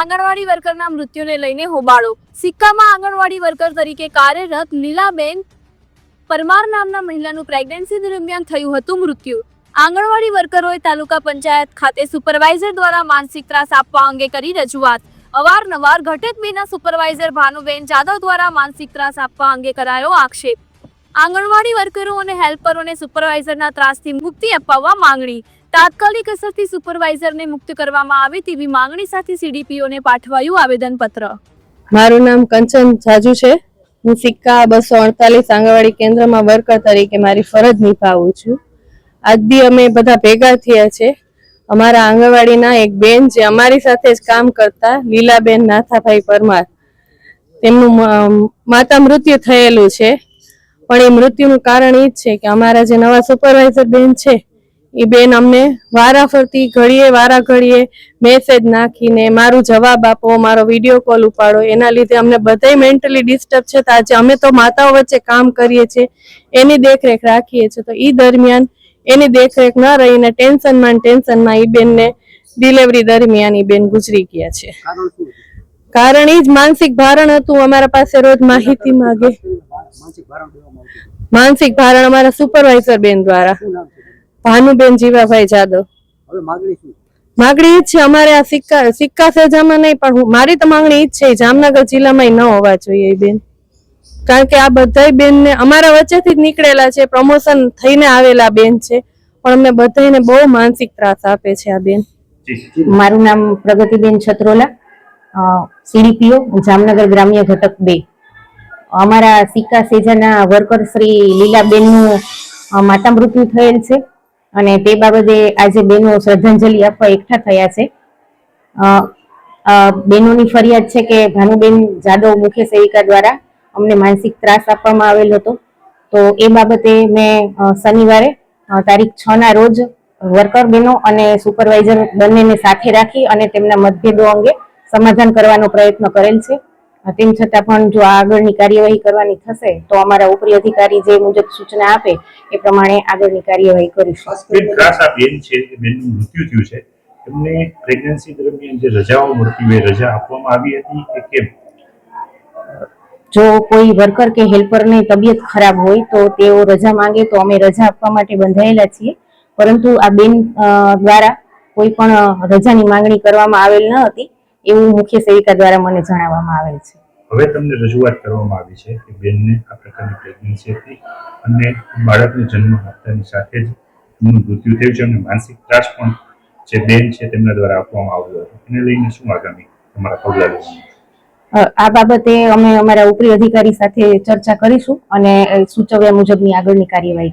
આંગણવાડી વર્કરના મૃત્યુને લઈને હોબાળો. સિક્કામાં આંગણવાડી વર્કર તરીકે કાર્યરત લીલાબેન પરમાર નામના મહિલાનું પ્રેગ્નન્સી દરમિયાન થયું હતું મૃત્યુ. આંગણવાડી વર્કરોએ તાલુકા પંચાયત ખાતે સુપરવાઇઝર દ્વારા માનસિક ત્રાસ આપવા અંગે કરી રજૂઆત. અવારનવાર ઘટક બેના સુપરવાઇઝર ભાનુબેન જાદવ દ્વારા માનસિક ત્રાસ આપવા અંગે કરાયો આક્ષેપ. આંગણવાડી વર્કરો અને હેલ્પરોને સુપરવાઇઝરના ત્રાસથી મુક્તિ અપાવવા માંગણી. તાત્કાલિક અસરથી સુપરવાઇઝરને મુક્ત કરવામાં આવે તેવી માંગણી સાથે સીડીપીઓને પાઠવાયું આવેદનપત્ર. મારું નામ કંચન જાજુ છે. હું સિક્કા બસો અડતાલીસ આંગણવાડી કેન્દ્રમાં વર્કર તરીકે મારી ફરજ નિભાવું છું. આજ બી અમે બધા ભેગા થયા છે. અમારા આંગણવાડીના એક બેન જે અમારી સાથે જ કામ કરતા, લીલાબેન નાથાભાઈ પરમાર. તેમનું માતા મૃત્યુ થયેલું છે. પણ એ મૃત્યુનું કારણ એ જ છે કે અમારા જે નવા સુપરવાઇઝર બેન છે એ બેન અમને વારા ફરતી ઘડીએ વારા ઘડીએ મેસેજ નાખીને મારું જવાબ આપો મારો વીડિયો કોલ ઉપાડો. એના લીધે અમને બધાય મેન્ટલી ડિસ્ટર્બ છે. તો આજે અમે તો માતાઓ વચ્ચે કામ કરીએ છીએ. એની દેખરેખ રાખીએ છીએ. તો એ દરમિયાન એની દેખરેખ ન રહીને ટેન્શનમાં ને ટેન્શનમાં એ બેનને ડિલિવરી દરમિયાન એ બેન ગુજરી ગયા છે. કારણ એ જ માનસિક ભારણ હતું. અમારા પાસે રોજ માહિતી માંગે. માનસિક ભારણ અમારા સુપરવાઇઝર બેન દ્વારા. ભાનુબેન જીવાભાઈ જાદવ. હવે માગણી જ છે અમારે આ સિક્કા સિક્કા સેજામાં નહીં પણ હું- મારી તો માંગણી ઈ જ છે જામનગર જિલ્લામાં ન હોવા જોઈએ એ બેન. કારણ કે આ બધાય બેનને અમારા વચ્ચેથી જ નીકળેલા છે પ્રમોશન થઈને આવેલા બેન છે પણ અમને બધાયને બહુ માનસિક ત્રાસ આપે છે આ બેન. મારું નામ પ્રગતિબેન છત્રોલા સીડીપીઓ જામનગર ગ્રામ્ય ઘટક બે. અમારા સિક્કા સેજાના વર્કર શ્રી લીલાબેનનું માતા મૃત્યુ થયેલ છે. અને તે બાબતે આજે બેનો શ્રદ્ધાંજલિ આપવા એકઠા થયા છે. બેનોની ફરિયાદ છે કે ભાનુબેન જાદવ મુખ્ય સેવિકા દ્વારા અમને માનસિક ત્રાસ આપવામાં આવેલ હતો. તો એ બાબતે મેં શનિવારે તારીખ છ ના રોજ વર્કર બેનો અને સુપરવાઇઝર બંનેને સાથે રાખી અને તેમના મતભેદો અંગે સમાધાન કરવાનો પ્રયત્ન કરેલ છે. તેમ છતાં પણ જો આ આગળની કાર્યવાહી કરવાની થશે તો અમારા ઉપરી અધિકારી જે મુજબ સૂચના આપે એ પ્રમાણે આગળની કાર્યવાહી કરીશું. ખાસ બેન કરીને ત્રાસ આ બેન છે બેનનું મૃત્યુ થયું છે. એમને પ્રેગ્નન્સી દરમિયાન જે રજાઓ મળતી હોય રજા આપવામાં આવી હતી કે કેમ? જો કોઈ વર્કર કે હેલ્પરની તબિયત ખરાબ હોય તો તેઓ રજા માંગે તો અમે રજા આપવા માટે બંધાયેલા છીએ. પરંતુ આ બેન દ્વારા કોઈ પણ રજાની માંગણી કરવામાં આવેલ ન હતી. એવું મુખ્ય સેવિકા દ્વારા મને જણાવવામાં આવેલ છે. હવે તમને રજૂઆત કરવામાં આવી છે કે બેનને આ પ્રકારની પ્રેગ્નન્સી હતી અને બાળકને જન્મ આપતાની સાથે જ એમનું મૃત્યુ થયું છે અને માનસિક ત્રાસ પણ જે બેન છે તેમના દ્વારા આપવામાં આવ્યો હતો. એને લઈને શું આગામી તમારા પગલાં લેવાનું આ બાબતે અમે અમારા ઉપરી અધિકારી સાથે ચર્ચા કરીશું અને સૂચવ્યા મુજબની આગળની કાર્યવાહી